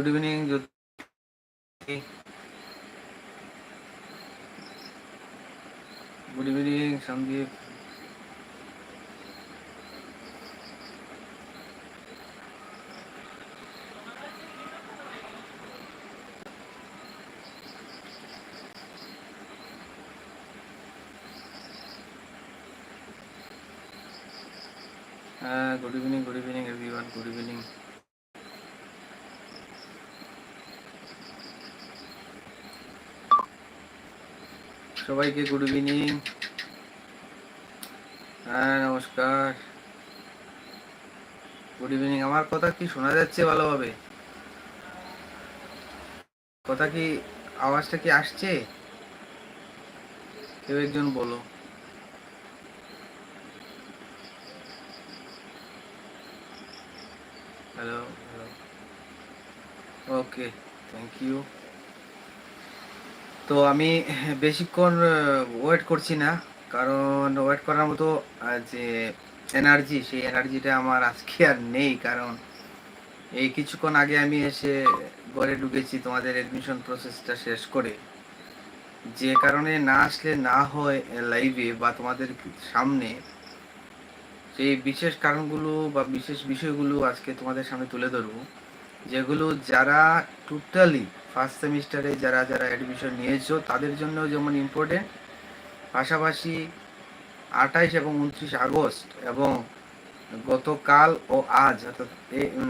Good evening good evening Sandeep হ্যাঁ good evening good evening everyone good evening সবাইকে good evening হ্যাঁ নমস্কার। Good evening আমার কথা কি শোনা যাচ্ছে ভালোভাবে? কথা কি, আওয়াজটা কি আসছে? কেউ একজন বলো। Hello hello okay thank you তো আমি বেশিক্ষণ ওয়েট করছি না। কারণ ওয়েট করার মতো যে এনার্জি সেই এনার্জিটা আমার আজকে আর নেই। কারণ এই কিছুক্ষণ আগে আমি এসে ঘরে ঢুকেছি, তোমাদের অ্যাডমিশন প্রসেসটা শেষ করে। যে কারণে না আসলে না হয় লাইভে বা তোমাদের সামনে, সেই বিশেষ কারণগুলো বা বিশেষ বিষয়গুলো আজকে তোমাদের সামনে তুলে ধরবো। যেগুলো যারা টোটালি ফার্স্ট সেমিস্টারে যারা যারা অ্যাডমিশন নিয়েছো, তাদের জন্য যেমন ইম্পর্টেন্ট পাশাপাশি আঠাইশ এবং উনত্রিশ আগস্ট এবং গতকাল ও আজ, অর্থাৎ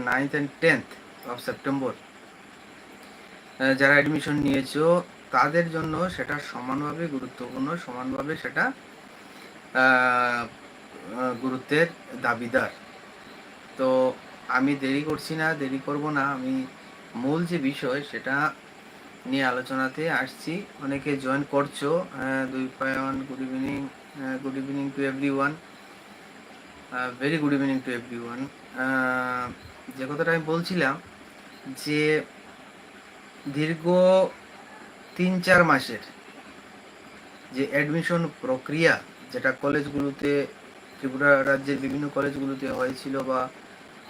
ninth and tenth of September যারা অ্যাডমিশন নিয়েছো, তাদের জন্য সেটা সমানভাবে গুরুত্বপূর্ণ, সমানভাবে সেটা গুরুত্বের দাবিদার। তো আমি দেরি করছি না, দেরি করব না, আমি মূল যে বিষয় সেটা নিয়ে আলোচনাতে আসছি। অনেকে জয়েন করছ দুই পায়ন good evening good evening to everyone very good evening to everyone যে কথাটা আমি বলছিলাম যে দীর্ঘ তিন চার মাসের যে অ্যাডমিশন প্রক্রিয়া যেটা কলেজগুলোতে, ত্রিপুরা রাজ্যের বিভিন্ন কলেজগুলোতে হয়েছিল বা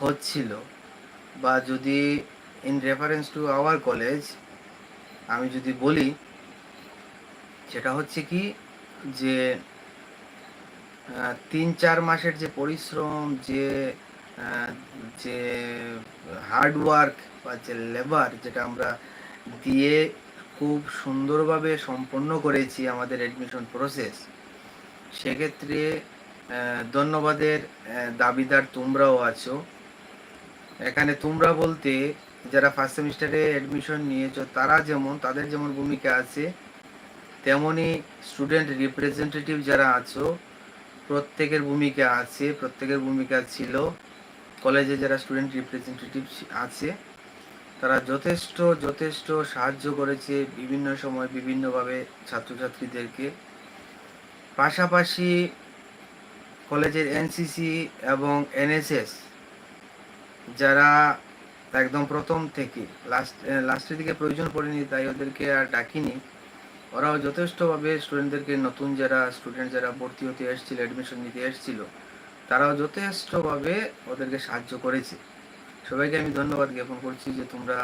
হচ্ছিল, বা যদি in reference to our college আমি যদি বলি, সেটা হচ্ছে কি যে তিন চার মাসের যে পরিশ্রম, যে যে হার্ডওয়ার্ক বা যে লেবার যেটা আমরা দিয়ে খুব সুন্দরভাবে সম্পন্ন করেছি আমাদের অ্যাডমিশন প্রসেস সেক্ষেত্রে ধন্যবাদের দাবিদার তোমরাও আছো। এখানে তোমরা বলতে যারা ফার্স্ট সেমিস্টারে অ্যাডমিশন নিয়েছো, তারা যেমন, তাদের যেমন ভূমিকা আছে তেমনি স্টুডেন্ট রিপ্রেজেন্টেটিভ যারা আছো, প্রত্যেকের ভূমিকা আছে, প্রত্যেকের ভূমিকা ছিল। কলেজে যারা স্টুডেন্ট রিপ্রেজেন্টেটিভ আছে, তারা যথেষ্ট যথেষ্ট সাহায্য করেছে বিভিন্ন সময় বিভিন্নভাবে ছাত্রছাত্রীদেরকে। পাশাপাশি কলেজের এনসিসি এবং এনএসএস যারা একদম প্রথম থেকে। লাস্ট লাস্টের দিকে প্রয়োজন পড়েনি, তাই ওদেরকে আর ডাকিনি। ওরাও যথেষ্টভাবে স্টুডেন্টদেরকে, নতুন যারা স্টুডেন্ট যারা ভর্তি হতে এসেছিল অ্যাডমিশন নিতে এসেছিল, তারাও যথেষ্টভাবে ওদেরকে সাহায্য করেছে। সবাইকে আমি ধন্যবাদ জ্ঞাপন করছি যে তোমরা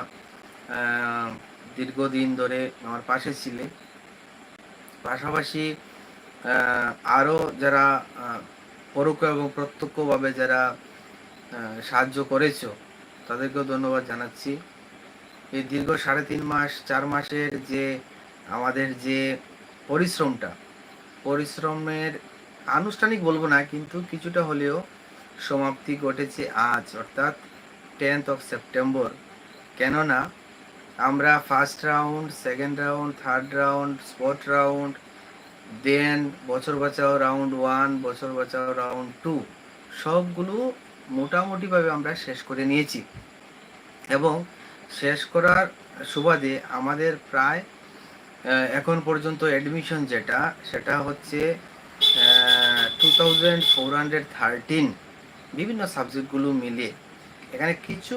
দীর্ঘদিন ধরে আমার পাশে ছিলে। পাশাপাশি আরও যারা পরোক্ষ এবং প্রত্যক্ষভাবে যারা সাহায্য করেছ তাদেরকেও ধন্যবাদ জানাচ্ছি। এই দীর্ঘ সাড়ে তিন মাস, চার মাসের যে আমাদের যে পরিশ্রমটা, পরিশ্রমের আনুষ্ঠানিক বলব না, কিন্তু কিছুটা হলেও সমাপ্তি ঘটেছে আজ, অর্থাৎ টেন্থ অফ সেপ্টেম্বর কেননা আমরা first round second round third round spot round then বছর বাঁচাও রাউন্ড ওয়ান বছর বাঁচাও রাউন্ড টু সবগুলো মোটামুটিভাবে আমরা শেষ করে নিয়েছি। এবং শেষ করার সুবাদে আমাদের প্রায় এখন পর্যন্ত অ্যাডমিশন যেটা, সেটা হচ্ছে two thousand four hundred thirteen বিভিন্ন সাবজেক্টগুলো মিলিয়ে। এখানে কিছু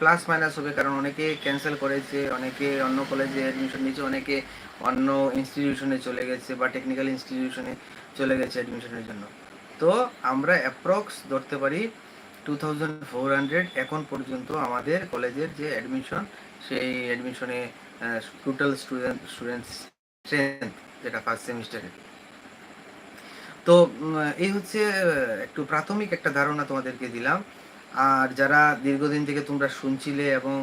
প্লাস মাইনাস হবে, কারণ অনেকে ক্যান্সেল করেছে, অনেকে অন্য কলেজে অ্যাডমিশন নিয়েছে, অনেকে অন্য ইনস্টিটিউশনে চলে গেছে বা টেকনিক্যাল ইনস্টিটিউশনে চলে গেছে অ্যাডমিশনের জন্য। তো আমরা অ্যাপ্রক্স ধরতে পারি টু এখন পর্যন্ত আমাদের কলেজের যে অ্যাডমিশন সেই অ্যাডমিশনে টোটাল স্টুডেন্ট স্টুডেন্টস স্ট্রেংথ যেটা ফার্স্ট সেমিস্টারে তো এই হচ্ছে একটু প্রাথমিক একটা ধারণা তোমাদেরকে দিলাম। আর যারা দীর্ঘদিন থেকে তোমরা শুনছিলে এবং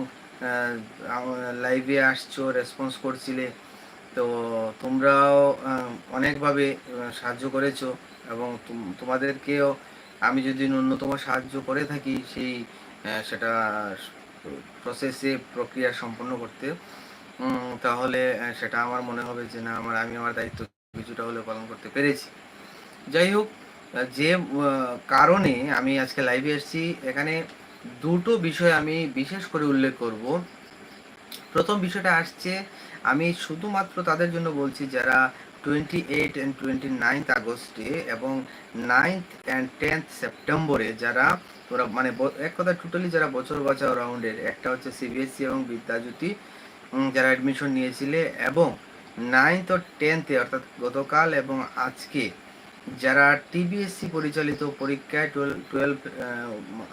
লাইভে আসছো রেসপন্স করছিলে, তো তোমরাও অনেকভাবে সাহায্য করেছ এবং তোমাদেরকেও আমি যদি ন্যূনতম সাহায্য করে থাকি সেই সেটা প্রসেসে প্রক্রিয়া সম্পন্ন করতে তাহলে সেটা আমার মনে হবে যে না, আমার, আমি আমার দায়িত্ব কিছুটা হলেও পালন করতে পেরেছি। যাই হোক, যে কারণে আমি আজকে লাইভে এসেছি, এখানে দুটো বিষয় আমি বিশেষ করে উল্লেখ করব। প্রথম বিষয়টা আসছে, আমি শুধুমাত্র তাদের জন্য বলছি, যারা twenty eight and twenty ninth আগস্টে এবং নাইনথ অ্যান্ড টেন্থ সেপ্টেম্বরে যারা তোরা মানে এক কথা টোটালি যারা বছর বাঁচাও রাউন্ডের একটা হচ্ছে সিবিএসসি এবং বিদ্যাজ্যোতি যারা অ্যাডমিশন নিয়েছিলে এবং নাইনথ ও টেন্থে অর্থাৎ গতকাল এবং আজকে যারা টিবিএসসি পরিচালিত পরীক্ষায় টুয়েলভ টুয়েলভ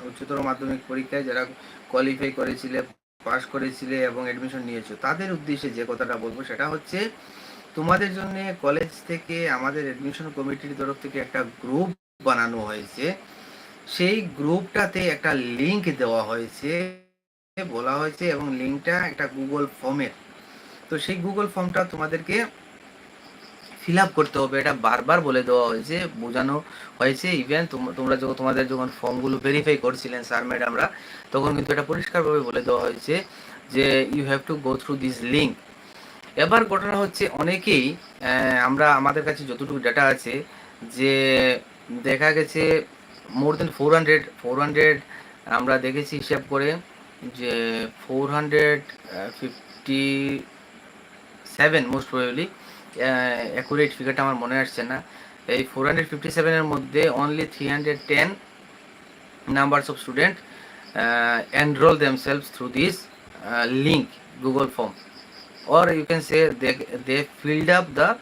উচ্চতর মাধ্যমিক পরীক্ষায় যারা কোয়ালিফাই করেছিলে পাশ করেছিলে এবং অ্যাডমিশন নিয়েছো, তাদের উদ্দেশ্যে যে কথাটা বলব সেটা হচ্ছে তোমাদের জন্য কলেজ থেকে আমাদের অ্যাডমিশন কমিটির তরফ থেকে একটা গ্রুপ বানানো হয়েছে। সেই গ্রুপটাতে একটা লিংক দেওয়া হয়েছে, বলা হয়েছে এবং লিংকটা একটা গুগল ফর্মের তো সেই গুগল ফর্মটা তোমাদেরকে ফিল আপ করতে হবে। এটা বারবার বলে দেওয়া হয়েছে, বোঝানো হয়েছে। ইভেন তোমরা যখন, তোমাদের যখন ফর্মগুলো ভেরিফাই করছিলেন স্যার ম্যাডামরা তখন কিন্তু এটা পরিষ্কারভাবে বলে দেওয়া হয়েছে যে you have to go through this link এবার ঘটনা হচ্ছে অনেকেই আমরা আমাদের কাছে যতটুকু ডেটা আছে, যে দেখা গেছে more than four hundred four hundred আমরা দেখেছি হিসাব করে যে four hundred fifty seven most probably accurate ফিগারটা আমার মনে আসছে না। এই ফোর হান্ড্রেড ফিফটি সেভেনের মধ্যে only three hundred ten numbers of student enroll themselves through this link Google form or you can say they, they filled up the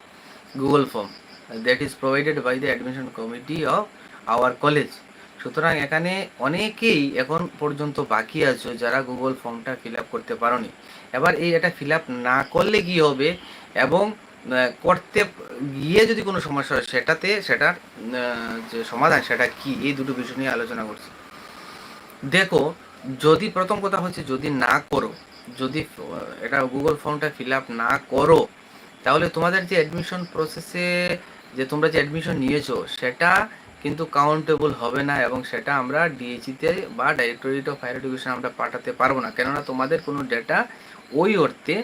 google form. That is provided by the admission committee of our college. সুতরাং এখানে অনেকেই এখন পর্যন্ত বাকি আছো যারা Google ফর্মটা fill up করতে পারোনি। এবার এই এটা ফিল আপ না করলে কি হবে? এবং করতে গিয়ে যদি কোনো সমস্যা হয় সেটাতে সেটার যে সমাধান সেটা কি? এই দুটো বিষয় নিয়ে আলোচনা করছি। দেখো যদি প্রথম কথা হচ্ছে যদি না করো যদি এটা গুগল ফর্মটা ফিল আপ না করো, তাহলে তোমাদের যে অ্যাডমিশন প্রসেসে যে তোমরা যে অ্যাডমিশন নিয়েছো, সেটা কিন্তু কাউন্টেবল হবে না এবং সেটা আমরা ডিএইচিতে বা ডাইরেক্টরেট অফ হায়ার এডুকেশন আমরা পাঠাতে পারব না। কেননা তোমাদের কোনো ডেটা ওই অর্থে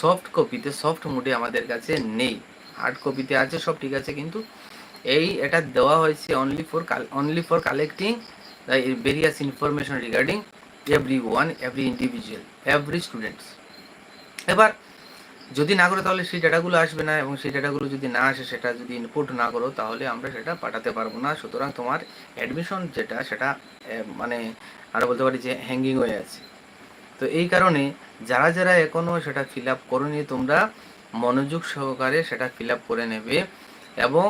সফট কপিতে সফট মোডে আমাদের কাছে নেই। হার্ড কপিতে আছে, সব ঠিক আছে, কিন্তু এই এটা দেওয়া হয়েছে only for only for collecting various information information regarding one every individual every students এবার, যদি না করো তাহলে সেই ডেটাগুলো আসবে না এবং সেই ডেটাগুলো যদি না আসে, সেটা যদি ইনপুট না করো, তাহলে আমরা সেটা পাঠাতে পারব না। সুতরাং তোমার অ্যাডমিশন যেটা, সেটা মানে আরও বলতে পারি যে হ্যাঙ্গিং হয়ে আছে। তো এই কারণে যারা যারা এখনও সেটা ফিল আপ করোনি, তোমরা মনোযোগ সহকারে সেটা ফিল আপ করে নেবে এবং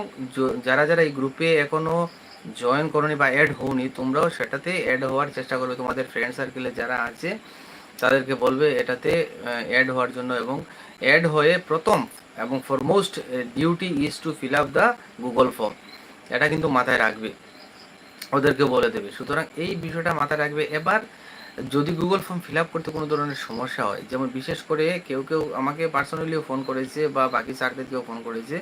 যারা যারা এই গ্রুপে এখনও জয়েন করনি বা অ্যাড হওনি, তোমরাও সেটাতে অ্যাড হওয়ার চেষ্টা করবে। তোমাদের ফ্রেন্ড সার্কেলে যারা আছে, তাদেরকে বলবে এটাতে অ্যাড হওয়ার জন্য এবং অ্যাড হয়ে প্রথম এবং foremost duty is to fill up the Google form এটা কিন্তু মাথায় রাখবে। ওদেরকে বলে দেবে। সুতরাং এই বিষয়টা মাথায় রাখবে। এবার যদি গুগল ফর্ম ফিল আপ করতে কোনো ধরনের সমস্যা হয়, যেমন বিশেষ করে কেউ কেউ আমাকে পার্সোনালিও ফোন করেছে বা বাকি সার্কেলকেও ফোন করেছে,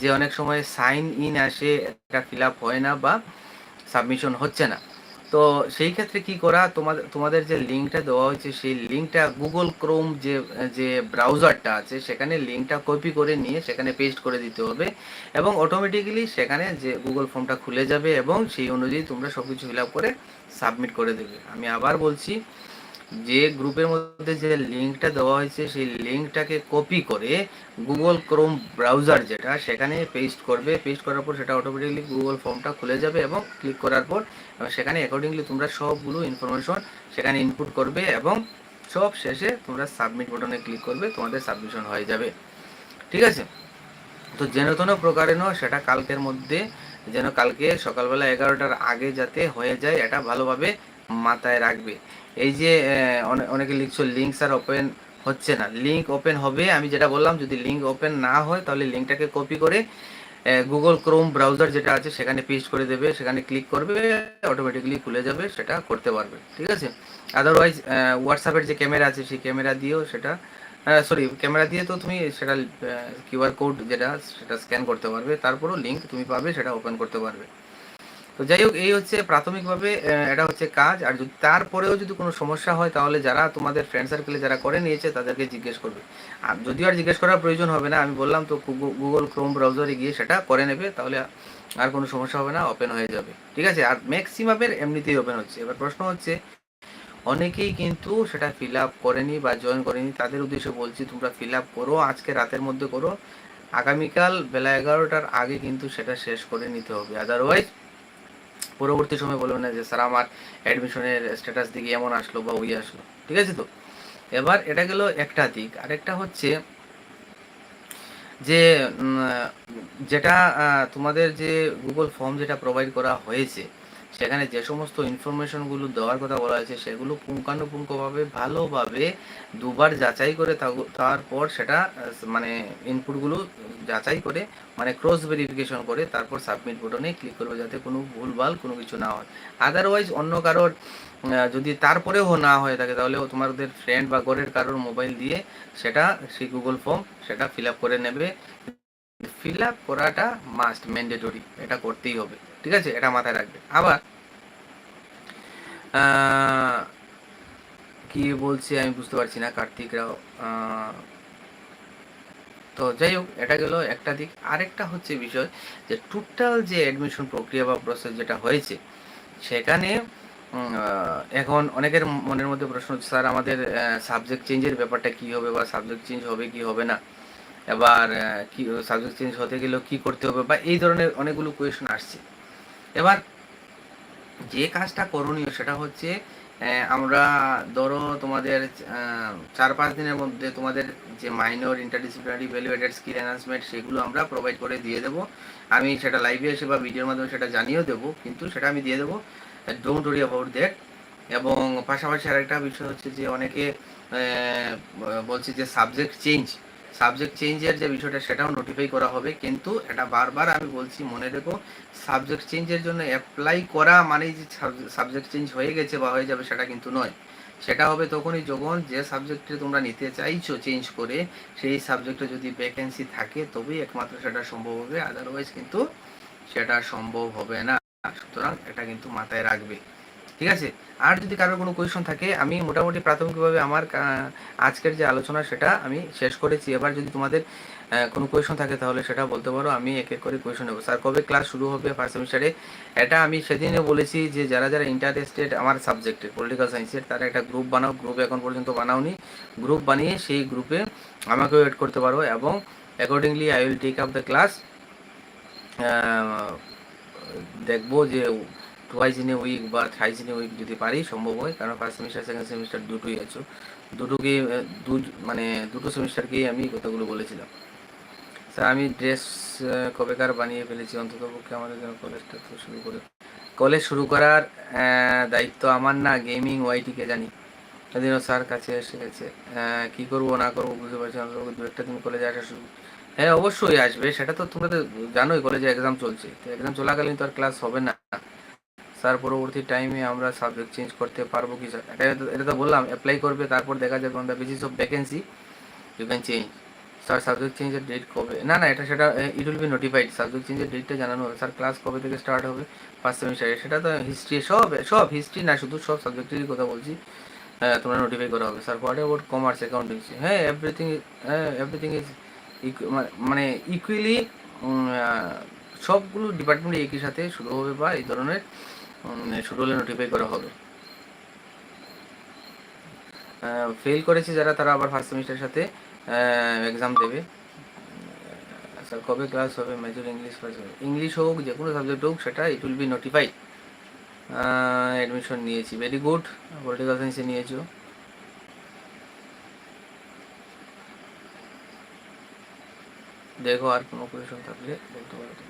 যে অনেক সময় সাইন ইন আসে, এটা ফিল আপ হয় না বা সাবমিশন হচ্ছে না। তো সেই ক্ষেত্রে কি করা? তোমাদের তোমাদের যে লিঙ্কটা দেওয়া হয়েছে, সেই লিঙ্কটা গুগল ক্রোম যে যে ব্রাউজারটা আছে, সেখানে লিঙ্কটা কপি করে নিয়ে সেখানে পেস্ট করে দিতে হবে এবং অটোমেটিক্যালি সেখানে যে গুগল ফর্মটা খুলে যাবে এবং সেই অনুযায়ী তোমরা সব কিছু ফিল আপ করে সাবমিট করে দেবে। আমি আবার বলছি যে গ্রুপের মধ্যে যে লিঙ্কটা দেওয়া হয়েছে, সেই লিঙ্কটাকে কপি করে গুগল ক্রোম ব্রাউজার যেটা, সেখানে পেস্ট করবে। পেস্ট করার পর সেটা অটোমেটিকলি গুগল ফর্মটা খুলে যাবে এবং ক্লিক করার পর সেখানে অ্যাকর্ডিংলি তোমরা সবগুলো ইনফরমেশন সেখানে ইনপুট করবে এবং সব শেষে তোমরা সাবমিট বাটনে ক্লিক করবে, তোমাদের সাবমিশন হয়ে যাবে। ঠিক আছে? তো যেন তেন প্রকারেণ সেটা কালকের মধ্যে, যেন কালকে সকালবেলা এগারোটার আগে যাতে হয়ে যায়, এটা ভালোভাবে মাথায় রাখবে। এই যে অনে- অনেকে লিখছো লিঙ্ক স্যার ওপেন হচ্ছে না। লিঙ্ক ওপেন হবে, আমি যেটা বললাম, যদি লিঙ্ক ওপেন না হয়, তাহলে লিঙ্কটাকে কপি করে গুগল ক্রোম ব্রাউজার যেটা আছে, সেখানে পেস্ট করে দেবে, সেখানে ক্লিক করবে অটোমেটিকলি খুলে যাবে, সেটা করতে পারবে, ঠিক আছে? আদারওয়াইজ হোয়াটসঅ্যাপের যে ক্যামেরা আছে, সেই ক্যামেরা দিয়েও সেটা সরি ক্যামেরা দিয়ে তো তুমি সেটা কিউআর কোড যেটা, সেটা স্ক্যান করতে পারবে, তারপরও লিঙ্ক তুমি পাবে, সেটা ওপেন করতে পারবে। তো যাই হোক, এই হচ্ছে প্রাথমিকভাবে এটা হচ্ছে কাজ। আর যদি তারপরেও যদি কোনো সমস্যা হয়, তাহলে যারা তোমাদের ফ্রেন্ড সার্কেলে যারা করে নিয়েছে, তাদেরকে জিজ্ঞেস করবে। আর যদিও আর জিজ্ঞেস করার প্রয়োজন হবে না, আমি বললাম তো গুগল ক্রোম ব্রাউজারে গিয়ে সেটা করে নেবে, তাহলে আর কোনো সমস্যা হবে না ওপেন হয়ে যাবে। ঠিক আছে? আর ম্যাক্সিমামের এমনিতেই ওপেন হচ্ছে। এবার প্রশ্ন হচ্ছে, অনেকেই কিন্তু সেটা ফিল আপ করেনি বা জয়েন করেনি, তাদের উদ্দেশ্যে বলছি, তোমরা ফিল আপ করো, আজকে রাতের মধ্যে করো। আগামীকাল বেলা এগারোটার আগে কিন্তু সেটা শেষ করে নিতে হবে। আদারওয়াইজ পরবর্তী সময় বলবে না যে, স্যার, আমার অ্যাডমিশনের স্ট্যাটাস দিকে এমন আসলো বা ওই আসলো। ঠিক আছে তো? এবার এটা গেল একটা দিক। আরেকটা হচ্ছে যে যেটা তোমাদের যে গুগল ফর্ম যেটা প্রোভাইড করা হয়েছে সেখানে যে সমস্ত ইনফরমেশনগুলো দেওয়ার কথা বলা হয়েছে, সেগুলো পুঙ্খানুপুঙ্খভাবে, ভালোভাবে দুবার যাচাই করে তারপর সেটা মানে ইনপুটগুলো যাচাই করে মানে ক্রস ভেরিফিকেশন করে, তারপর সাবমিট বাটনে ক্লিক করবে যাতে কোনো ভুলভাল কোনো কিছু না হয়। আদারওয়াইজ অন্য কারোর যদি তারপরেও না হয়ে থাকে, তাহলে তোমাদের ফ্রেন্ড বা ঘরের কারোর মোবাইল দিয়ে সেটা, সেই গুগল ফর্ম সেটা ফিল আপ করে নেবে। ফিল আপ করাটা মাস্ট ম্যান্ডেটরি এটা করতেই হবে। ঠিক আছে? এটা মাথায় রাখবে। আবার কি বলছি আমি বুঝতে পারছি না, কার্তিক রাও তো যাই হোক, এটা গেল একটা দিক। আরেকটা হচ্ছে বিষয় যে টোটাল যে অ্যাডমিশন প্রক্রিয়া বা প্রসেস যেটা হয়েছে, সেখানে এখন অনেকের মনের মধ্যে প্রশ্ন হচ্ছে, স্যার, আমাদের সাবজেক্ট চেঞ্জের ব্যাপারটা কি হবে বা সাবজেক্ট চেঞ্জ হবে কি হবে না? এবার কি সাবজেক্ট চেঞ্জ হতে গেলেও কি করতে হবে? বা এই ধরনের অনেকগুলো কোয়েশন আসছে। এবার যে কাজটা করণীয় সেটা হচ্ছে আমরা ধরো তোমাদের চার পাঁচ দিনের মধ্যে তোমাদের যে minor interdisciplinary value added skill enhancement সেগুলো আমরা প্রোভাইড করে দিয়ে দেবো। আমি সেটা লাইভে এসে বা ভিডিওর মাধ্যমে সেটা জানিয়েও দেবো, কিন্তু সেটা আমি দিয়ে দেবো। ডোন্ট ওরি অ্যাবাউট দ্যাট এবং পাশাপাশি আরেকটা বিষয় হচ্ছে যে অনেকে বলছে যে সাবজেক্ট চেঞ্জ সাবজেক্ট চেঞ্জের যে বিষয়টা সেটাও নোটিফাই করা হবে। কিন্তু এটা বারবার আমি বলছি, মনে রেখো সাবজেক্ট চেঞ্জের জন্য অ্যাপ্লাই করা মানেই যে সাবজেক্ট চেঞ্জ হয়ে গেছে বা হয়ে যাবে সেটা কিন্তু নয়। সেটা হবে তখনই যখন যে সাবজেক্টে তোমরা নিতে চাইছো চেঞ্জ করে, সেই সাবজেক্টে যদি ভ্যাকেন্সি থাকে, তবেই একমাত্র সেটা সম্ভব হবে। আদারওয়াইজ কিন্তু সেটা সম্ভব হবে না। সুতরাং এটা কিন্তু মাথায় রাখবে। ঠিক আছে? আর যদি কারোর কোনো কোয়েশন থাকে, আমি মোটামুটি প্রাথমিকভাবে আমার আজকের যে আলোচনা সেটা আমি শেষ করেছি। এবার যদি তোমাদের কোনো কোয়েশন থাকে তাহলে সেটা বলতে পারো, আমি এক এক করে কোয়েশন নেব। স্যার কবে ক্লাস শুরু হবে ফার্স্ট সেমিস্টারে এটা আমি সেদিনে বলেছি যে যারা যারা ইন্টারেস্টেড আমার সাবজেক্টে পলিটিক্যাল সায়েন্সের তারা একটা গ্রুপ বানাও। গ্রুপ এখন পর্যন্ত বানাওনি। গ্রুপ বানিয়ে সেই গ্রুপে আমাকেও এড করতে পারো এবং accordingly I will take up the class দেখব যে এ উইক বা এ উইক যদি পারি সম্ভব হয়, কারণ ফার্স্ট সেমিস্টার সেকেন্ড সেমিস্টার দুটোই আছো। দুটোকে দু মানে দুটো সেমিস্টারকেই আমি কথাগুলো বলেছিলাম। স্যার, আমি ড্রেস কবেকার বানিয়ে ফেলেছি? অন্তত পক্ষে আমাদের কলেজটা তো শুরু করে কলেজ শুরু করার দায়িত্ব আমার না গেমিং ওয়াইটিকে জানি। সেদিনও স্যার কাছে এসে গেছে কী করব, না করব বুঝতে পারছি অন্তত দু একটা দিন কলেজে আসা শুরু হ্যাঁ অবশ্যই আসবে, সেটা তো তোমরা তো জানোই কলেজে এক্সাম চলছে। তো এক্সাম চলাকালীন তো আর ক্লাস হবে না। স্যার, পরবর্তী টাইমে আমরা সাবজেক্ট চেঞ্জ করতে পারব কি স্যার এটা তো- বললাম অ্যাপ্লাই করবে, তারপর দেখা যাবে on the basis of vacancy you can change sir subject চেঞ্জের ডেট কবে? না না, এটা সেটা it will be notified subject চেঞ্জের ডেটটা জানানো হবে। স্যার ক্লাস কবে থেকে স্টার্ট হবে? ফার্স্ট সেমিস্টারে সেটা তো হিস্ট্রি সব সব হিস্ট্রি না, শুধু সব সাবজেক্টেরই কথা বলছি। হ্যাঁ তোমরা নোটিফাই করা হবে। Sir what about commerce accountancy হ্যাঁ এভরিথিং হ্যাঁ এভরিথিং ইজ মানে ইকুয়ালি সবগুলো ডিপার্টমেন্ট একই সাথে শুরু হবে বা এই ধরনের শুরু হলে নোটিফাই করা হবে। ফেল করেছে যারা, তারা আবার ফার্স্ট সেমিস্টারের সাথে এক্সাম দেবে। স্যার কবে ক্লাস হবে? মেজর ইংলিশ ইংলিশ হোক, যে কোনো সাবজেক্ট হোক, সেটা it will be notified admission নিয়েছি। ভেরি গুড পলিটিক্যাল সায়েন্সে নিয়েছো। দেখো আর কোনো কোয়েশন থাকলে বলতে পারো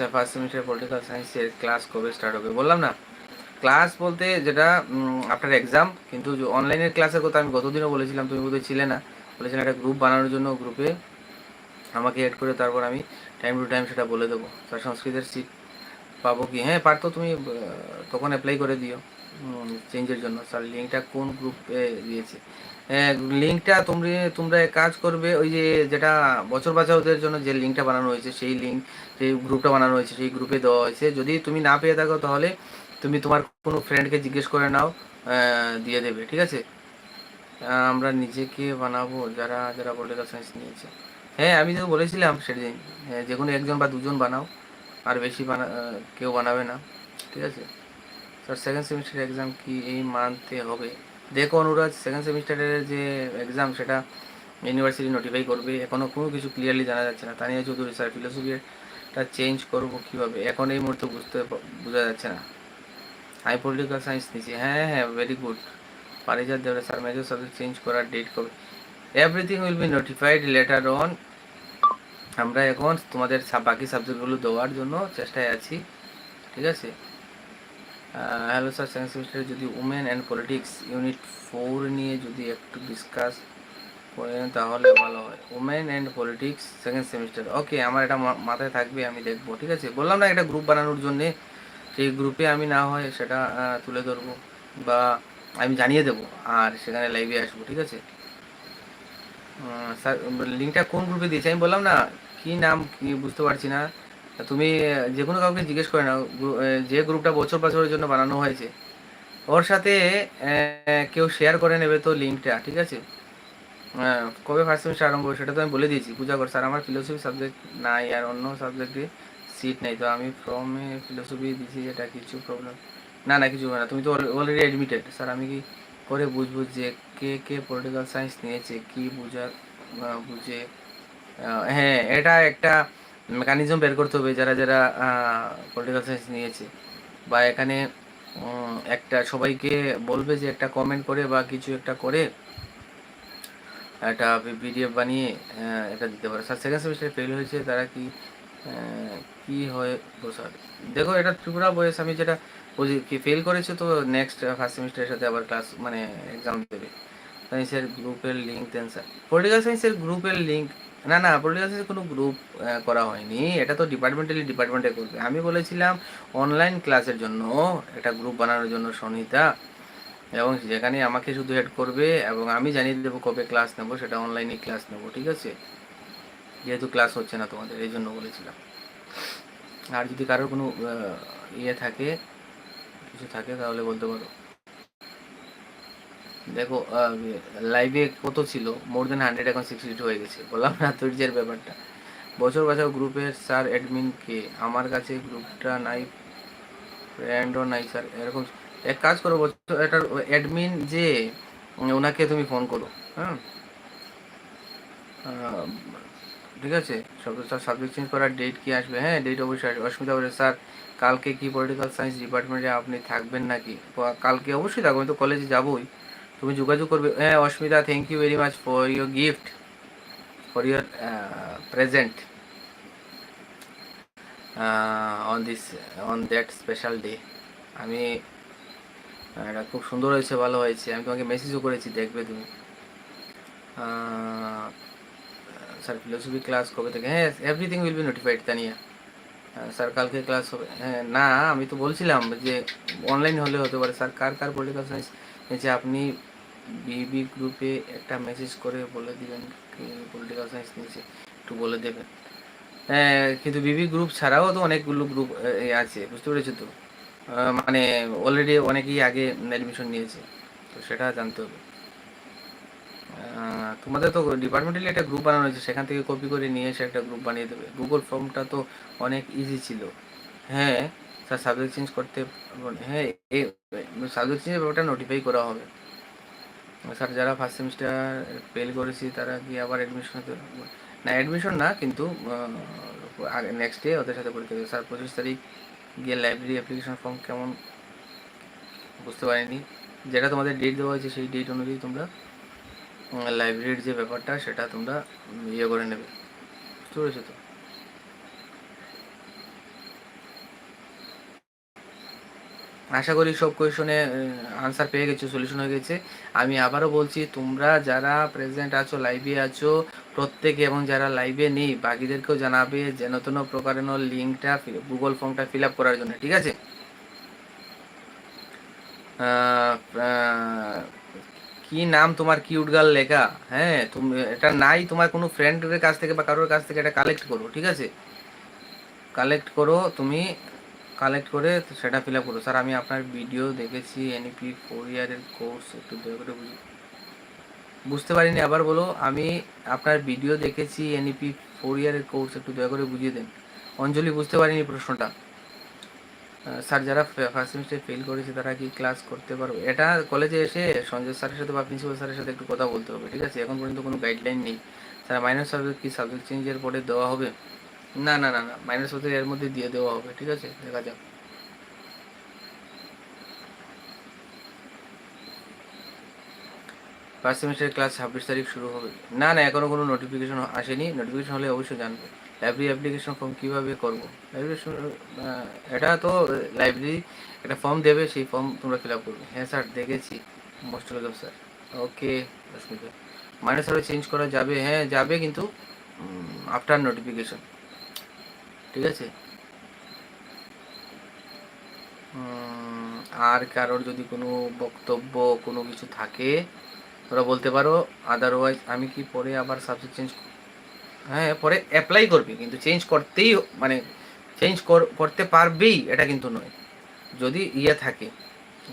আচ্ছা ফার্স্ট সেমিস্টার পলিটিক্যাল সায়েন্সের ক্লাস কবে স্টার্ট হবে? বললাম না ক্লাস বলতে যেটা আপনার এক্সাম কিন্তু অনলাইনের ক্লাসের কথা আমি গতদিনও বলেছিলাম, তুমি বোধহয় ছিলে না। বলেছিলাম একটা গ্রুপ বানানোর জন্য গ্রুপে আমাকে অ্যাড করে তারপর আমি টাইম টু টাইম সেটা বলে দেবো। তার সংস্কৃতের সিট পাবো কি? হ্যাঁ পারতো তুমি তখন অ্যাপ্লাই করে দিও চেঞ্জের জন্য। স্যার লিঙ্কটা কোন গ্রুপে দিয়েছে? লিঙ্কটা তোমরা তোমরা এক কাজ করবে ওই যে যেটা বছর বাঁচাওদের জন্য যে লিঙ্কটা বানানো হয়েছে সেই লিঙ্ক সেই গ্রুপটা বানানো হয়েছে সেই গ্রুপে দেওয়া হয়েছে। যদি তুমি না পেয়ে থাকো তাহলে তুমি তোমার কোনো ফ্রেন্ডকে জিজ্ঞেস করে নাও দিয়ে দেবে ঠিক আছে? আমরা নিজেকে বানাবো যারা যারা পলিটিক্যাল সায়েন্স নিয়েছে। হ্যাঁ আমি তো বলেছিলাম সেদিন হ্যাঁ, যে কোনো একজন বা দুজন বানাও। আর বেশি বানা কেউ বানাবে না, ঠিক আছে? স্যার সেকেন্ড সেমিস্টার এক্সাম কি এই মান্থে হবে? দেখো অনুরাজ সেকেন্ড সেমিস্টারের যে এক্সাম সেটা ইউনিভার্সিটি নোটিফাই করবে। এখনও কোনো কিছু ক্লিয়ারলি জানা যাচ্ছে না। তানিয়া চৌধুরী স্যার ফিলোসফিটা চেঞ্জ করব কীভাবে? এখন এই মুহূর্তে বুঝতে বোঝা যাচ্ছে না। আমি পলিটিক্যাল সায়েন্স নিয়েছি। হ্যাঁ হ্যাঁ ভেরি গুড পারিজাত দেবরা স্যার মেজর সাবজেক্ট চেঞ্জ করার ডেট কবে? Everything will be notified later on আমরা এখন তোমাদের বাকি সাবজেক্টগুলো দেওয়ার জন্য চেষ্টায় আছি। ঠিক আছে? হ্যালো স্যার সেকেন্ড সেমিস্টারে যদি women and politics unit four নিয়ে যদি একটু ডিসকাস করেন তাহলে ভালো হয়। Women and politics second semester okay আমার এটা মাথায় থাকবে, আমি দেখব। ঠিক আছে? বললাম না একটা গ্রুপ বানানোর জন্যে। সেই গ্রুপে আমি না হয় সেটা তুলে ধরবো বা আমি জানিয়ে দেবো আর সেখানে লাইভে আসব। ঠিক আছে? স্যার লিঙ্কটা কোন গ্রুপে দিয়েছে? আমি বললাম না কি নাম, কি বুঝতে পারছি না। তুমি যে কোনো কাউকে জিজ্ঞেস করে নাও যে গ্রুপটা বছর বছরের জন্য বানানো হয়েছে, ওর সাথে কেউ শেয়ার করে নেবে তো লিঙ্কটা ঠিক আছে? কবে ফার্স্ট সেমিস্টার আরম্ভ সেটা তো আমি বলে দিয়েছি, পূজা কর। স্যার, আমার ফিলোসফি সাবজেক্ট নাই, আর অন্য সাবজেক্টে সিট নেই, তো আমি ফ্রমে ফিলোসফি দিয়েছি এটা কিছু প্রবলেম না না, কিছু না, তুমি তো অলরেডি অ্যাডমিটেড স্যার, আমি কি করে বুঝব যে কে কে পলিটিক্যাল সায়েন্স নিয়েছে, কি বুঝা বুঝে হ্যাঁ এটা একটা মেকানিজম বের করতে হবে যারা যারা পলিটিক্যাল সায়েন্স নিয়েছে। বা এখানে একটা সবাইকে বলবে যে একটা কমেন্ট করে বা কিছু একটা করে, একটা পিডিএফ বানিয়ে এটা দিতে পারে। স্যার সেকেন্ড সেমিস্টারে ফেল হয়েছে, তারা কি কি হয় স্যার দেখো, এটা ত্রিপুরা বয়স আমি যেটা বুঝি কি ফেল করেছে তো নেক্সট ফার্স্ট সেমিস্টারের সাথে আবার ক্লাস মানে এক্সাম দেবে। সায়েন্সের গ্রুপের লিঙ্ক দেন স্যার পলিটিক্যাল সায়েন্সের গ্রুপের লিঙ্ক না না পলিটিক্যাল কোনো গ্রুপ করা হয়নি। এটা তো ডিপার্টমেন্টালি ডিপার্টমেন্টে করবে। আমি বলেছিলাম অনলাইন ক্লাসের জন্য, একটা গ্রুপ বানানোর জন্য সনিতা, এবং যেখানে আমাকে শুধু হেড করবে, এবং আমি জানিয়ে দেবো কবে ক্লাস নেব, সেটা অনলাইনে ক্লাস নেব, ঠিক আছে? যেহেতু ক্লাস হচ্ছে না তোমাদের, এই জন্য বলেছিলাম। আর যদি কারোর কোনো ইয়ে থাকে, কিছু থাকে, তাহলে বলতে পারো। দেখো লাইভে কত ছিল? মোর দেন হান্ড্রেড এখন সিক্সটি হয়ে গেছে। বললাম না, ধৈর্যের ব্যাপারটা। বছর বছর গ্রুপের স্যার অ্যাডমিন কে? আমার কাছে গ্রুপটা নাই ফ্রেন্ডও নাই স্যার এরকম, এক কাজ করো, বছর এটার অ্যাডমিন যে, ওনাকে তুমি ফোন করো হ্যাঁ? ঠিক আছে? সব স্যার সাবজেক্ট চেঞ্জ করার ডেট কি আসবে? হ্যাঁ ডেট অবশ্যই আসবে। অসুবিধা হবে স্যার কালকে কি পলিটিক্যাল সায়েন্স ডিপার্টমেন্টে আপনি থাকবেন নাকি? কালকে অবশ্যই থাকব, আমি তো কলেজে যাবোই। তুমি যোগাযোগ করবে। হ্যাঁ Asmita thank you very much for your gift for your present on this on that special day আমি এটা খুব সুন্দর হয়েছে, ভালো হয়েছে। আমি তোমাকে মেসেজও করেছি, দেখবে তুমি। স্যার ফিলোসফি ক্লাস কবে থেকে? হ্যাঁ everything will be notified Tania. Sir কালকে ক্লাস হবে। হ্যাঁ না, আমি তো বলছিলাম যে অনলাইন হলে হতে পারে। স্যার কার কার পলিটিক্যাল সায়েন্স যে আপনি বিবি গ্রুপে একটা মেসেজ করে বলে দিবেন পলিটিক্যাল সায়েন্স নিয়েছে একটু বলে দেবেন। হ্যাঁ কিন্তু বিবি গ্রুপ ছাড়াও তো অনেকগুলো গ্রুপ আছে, বুঝতে পেরেছ তো? মানে অলরেডি অনেকেই আগে অ্যাডমিশন নিয়েছে, তো সেটা জানতে হবে। তোমাদের তো ডিপার্টমেন্টালি একটা গ্রুপ বানানো হয়েছে, সেখান থেকে কপি করে নিয়ে এসে একটা গ্রুপ বানিয়ে দেবে। গুগল ফর্মটা তো অনেক ইজি ছিল। হ্যাঁ স্যার সাবজেক্ট চেঞ্জ করতে হ্যাঁ সাবজেক্ট চেঞ্জের ব্যাপারটা নোটিফাই করা হবে। স্যার, যারা ফার্স্ট সেমিস্টার ফেল করেছি, তারা কি আবার অ্যাডমিশন না অ্যাডমিশন না, কিন্তু নেক্সট ডে ওদের সাথে পরীক্ষা স্যার, পঁচিশ তারিখ গিয়ে লাইব্রেরি অ্যাপ্লিকেশন ফর্ম কেমন? বুঝতে পারিনি। যেটা তোমাদের ডেট দেওয়া হয়েছে, সেই ডেট অনুযায়ী তোমরা লাইব্রেরির যে ব্যাপারটা, সেটা তোমরা ইয়ে করে নেবে। বুঝতে পেরেছ তো? আশা করি সব কোয়েশনে আনসার পেয়ে গেছো সলিউশন হয়ে গেছে। আমি আবারও বলছি, তোমরা যারা প্রেজেন্ট আছো লাইভে আছো, প্রত্যেকে এবং যারা লাইভে নেই, বাকিদেরকেও জানাবে যেন তেন প্রকারের লিঙ্কটা গুগল ফর্মটা ফিল আপ করার জন্য, ঠিক আছে? কি নাম তোমার কিউট গার্ল লেখা? হ্যাঁ তুমি, এটা নাই তোমার কোনো ফ্রেন্ডের কাছ থেকে বা কারোর কাছ থেকে, এটা কালেক্ট করো, ঠিক আছে? কালেক্ট করো, তুমি কালেক্ট করে সেটা ফিল আপ করো স্যার, আমি আপনার ভিডিও দেখেছি এনইপি ফোর ইয়ারের কোর্স একটু দয়া করে বুঝি, বুঝতে পারিনি, আবার বলো, আমি আপনার ভিডিও দেখেছি এনইপি ফোর ইয়ারের কোর্স একটু দয়া করে বুঝিয়ে দেন। অঞ্জলি, বুঝতে পারিনি প্রশ্নটা। স্যার, যারা ফার্স্ট সেমিস্টার ফেল করেছে, তারা কি ক্লাস করতে পারবে? এটা কলেজে এসে সঞ্জয় স্যারের সাথে বা প্রিন্সিপাল স্যারের সাথে একটু কথা বলতে হবে, ঠিক আছে? এখন পর্যন্ত কোনো গাইডলাইন নেই। স্যার মাইনর সাবজেক্ট কি সাবজেক্ট চেঞ্জের পরে দেওয়া হবে? না না না না মাইনর সাবজেক্ট এর মধ্যে দিয়ে দেওয়া হবে, ঠিক আছে? দেখা যাক। ফার্স্ট সেমিস্টারের ক্লাস ছাব্বিশ তারিখ শুরু হবে। না না, এখনও কোনো নোটিফিকেশন আসেনি। নোটিফিকেশন হলে অবশ্যই জানবে। লাইব্রেরি অ্যাপ্লিকেশন ফর্ম কীভাবে করব? লাইব্রেরি এটা তো লাইব্রেরি একটা ফর্ম দেবে, সেই ফর্ম তোমরা ফিল আপ করবে। হ্যাঁ স্যার দেখেছি। Most welcome sir okay Rashmika minus change করা যাবে। হ্যাঁ যাবে কিন্তু আফটার নোটিফিকেশন ঠিক আছে? আর কারোর যদি কোনো বক্তব্য, কোনো কিছু থাকে তোরা বলতে পারো আদারওয়াইজ আমি কি পরে আবার সাবজেক্ট চেঞ্জ হ্যাঁ পরে অ্যাপ্লাই করবি, কিন্তু চেঞ্জ করতেই মানে চেঞ্জ করতে পারবেই, এটা কিন্তু নয়। যদি ইয়ে থাকে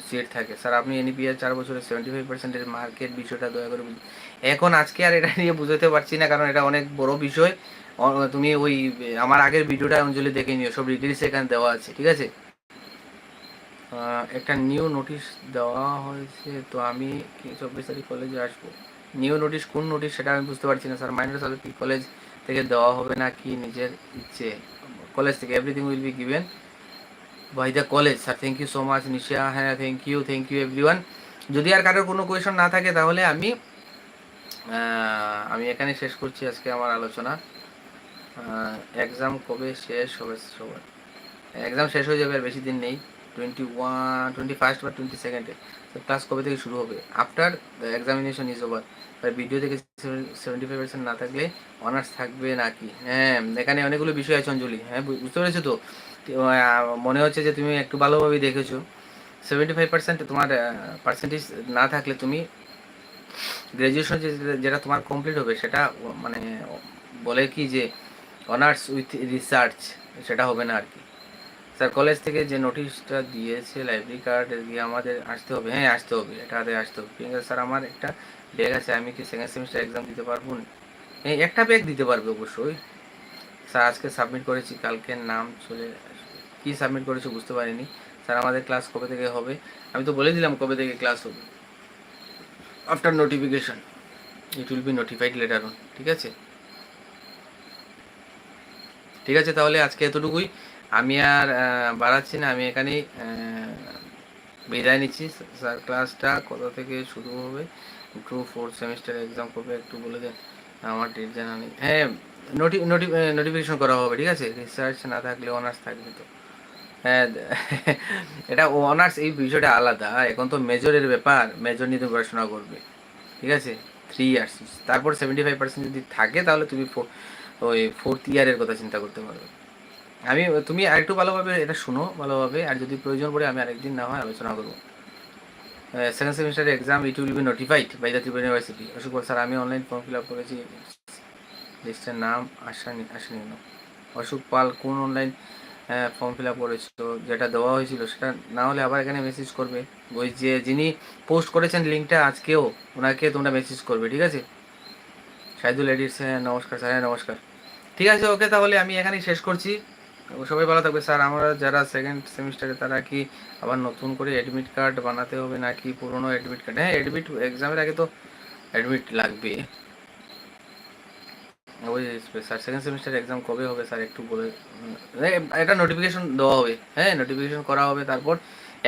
সিট থাকে স্যার আপনি এনইপিআর চার বছরে সেভেন্টি ফাইভ পার্সেন্টের মার্কেট বিষয়টা দয়া করে এখন আজকে আর এটা নিয়ে বুঝতে পারছি না, কারণ এটা অনেক বড় বিষয়। তুমি ওই, আমার আগের ভিডিওটা অঞ্জলি দেখে নিও, সব ডিটেলস এখানে দেওয়া আছে, ঠিক আছে? একটা নিউ নোটিশ দেওয়া হয়েছে, তো আমি চব্বিশ তারিখ কলেজে আসব? নিউ নোটিশ কোন নোটিশ সেটা আমি বুঝতে পারছি না স্যার মাইনর কি কলেজ থেকে দেওয়া হবে না কি নিজের ইচ্ছে? কলেজ থেকে everything will be given by the college sir thank you so much Nisha. হ্যাঁ thank you thank you everyone যদি আর কারোর কোনো কোয়েশন না থাকে, তাহলে আমি আমি এখানে শেষ করছি আজকে আমার আলোচনা। এক্সাম কবে শেষ হবে সবার? এক্সাম শেষ হয়ে যাবে আর বেশি দিন নেই। টোয়েন্টি ওয়ান টোয়েন্টি ফার্স্ট বা টোয়েন্টি সেকেন্ডে তো ক্লাস কবে থেকে শুরু হবে? আফটার এক্সামিনেশন ইজ ওভার আর ভিডিও থেকে সেভেন্টি ফাইভ পার্সেন্ট না থাকলে অনার্স থাকবে নাকি? হ্যাঁ এখানে অনেকগুলো বিষয় আছে অঞ্জলি। হ্যাঁ বুঝতে পেরেছ তো? মনে হচ্ছে যে তুমি একটু ভালোভাবেই দেখেছ। সেভেন্টি ফাইভ পার্সেন্ট তোমার পার্সেন্টেজ না থাকলে তুমি গ্র্যাজুয়েশন যেটা তোমার কমপ্লিট হবে সেটা মানে বলে কি যে অনার্স উইথ রিসার্চ, সেটা হবে না আর কি। স্যার, কলেজ থেকে যে নোটিশটা দিয়েছে লাইব্রেরি কার্ড গিয়ে আমাদের আসতে হবে। হ্যাঁ আসতে হবে এটাতে আসতে হবে। স্যার, আমার একটা ব্যাগ আছে, আমি কি সেকেন্ড সেমিস্টার এক্সাম দিতে পারব? না হ্যাঁ একটা ব্যাগ দিতে পারবে অবশ্যই। স্যার, আজকে সাবমিট করেছি কালকে নাম চলে কী সাবমিট করেছ বুঝতে পারিনি। স্যার, আমাদের ক্লাস কবে থেকে হবে? আমি তো বলে দিলাম কবে থেকে ক্লাস হবে। After notification it will be notified later on ঠিক আছে? ঠিক আছে, তাহলে আজকে এতটুকুই। আমি আর বাড়াচ্ছি না, আমি এখানেই বিদায় নিচ্ছি। স্যার, ক্লাসটা কোথা থেকে শুরু হবে? টু ফোর্থ সেমিস্টার এক্সাম করবে, একটু বলে দেন, আমার ডেট জানা নেই। হ্যাঁ নোটি নোটিফিকেশন করা হবে, ঠিক আছে? রিসার্চ না থাকলে অনার্স থাকবে তো। হ্যাঁ এটা অনার্স এই বিষয়টা আলাদা। এখন তো মেজরের ব্যাপার মেজর নিয়ে তুমি পড়াশোনা করবে, ঠিক আছে? থ্রি ইয়ার্স তারপর সেভেন্টি ফাইভ পার্সেন্ট যদি থাকে, তাহলে তুমি ওই ফোর্থ ইয়ারের কথা চিন্তা করতে পারবে। আমি, তুমি আরেকটু ভালোভাবে এটা শুনো ভালোভাবে, আর যদি প্রয়োজন পড়ে আমি আরেকদিন না হয় আলোচনা করব। Second semester exam it will be notified by the Tripura university Ashok sir, আমি অনলাইন ফর্ম ফিল আপ করেছি। লিস্টের নাম আসেনি আসেনি? অশোক পাল কোন অনলাইন ফর্ম ফিল আপ করেছ যেটা দেওয়া হয়েছিল, সেটা না হলে আবার এখানে মেসেজ করবে। ওই যে যিনি পোস্ট করেছেন লিঙ্কটা আজকেও, ওনাকে তোমরা মেসেজ করবে, ঠিক আছে? সাইদুল এডিটস হ্যাঁ নমস্কার স্যার হ্যাঁ নমস্কার। ঠিক আছে, ওকে তাহলে আমি এখানেই শেষ করছি। সবাই ভালো থাকবে। স্যার, আমরা যারা সেকেন্ড সেমিস্টারে তারা কি আবার নতুন করে অ্যাডমিট কার্ড বানাতে হবে নাকি পুরনো অ্যাডমিট কার্ড হ্যাঁ অ্যাডমিট এক্সামের আগে তো অ্যাডমিট লাগবে। ওই স্যার সেকেন্ড সেমিস্টার এক্সাম কবে হবে স্যার একটু বলে এটা নোটিফিকেশন দেওয়া হবে। হ্যাঁ নোটিফিকেশন করা হবে, তারপর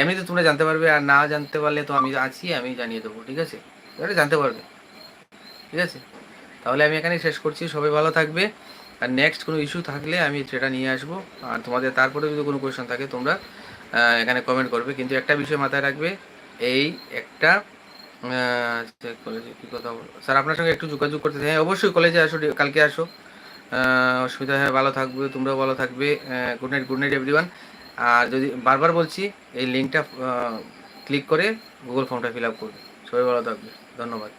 এমনিতে তোমরা জানতে পারবে, আর না জানতে পারলে তো আমি আছি, আমি জানিয়ে দেবো, ঠিক আছে? এটা জানতে পারবে। ঠিক আছে? তাহলে আমি এখানে শেষ করছি। সবাই ভালো থাকবে। আর নেক্সট কোনো ইস্যু থাকলে আমি সেটা নিয়ে আসব। আর তোমাদের তারপরে যদি কোনো কোয়েশন থাকে, তোমরা এখানে কমেন্ট করবে। কিন্তু একটা বিষয় মাথায় রাখবে, এই একটা কলেজে কি কথা স্যার আপনার সঙ্গে একটু যোগাযোগ করতে হ্যাঁ অবশ্যই কলেজে আসো কালকে আসো। অসুবিধা হয়, ভালো থাকবে, তোমরাও ভালো থাকবে। Good night good night everyone আর যদি বারবার বলছি, এই লিঙ্কটা ক্লিক করে গুগল ফর্মটা ফিল আপ করবে। সবাই ভালো থাকবে। ধন্যবাদ।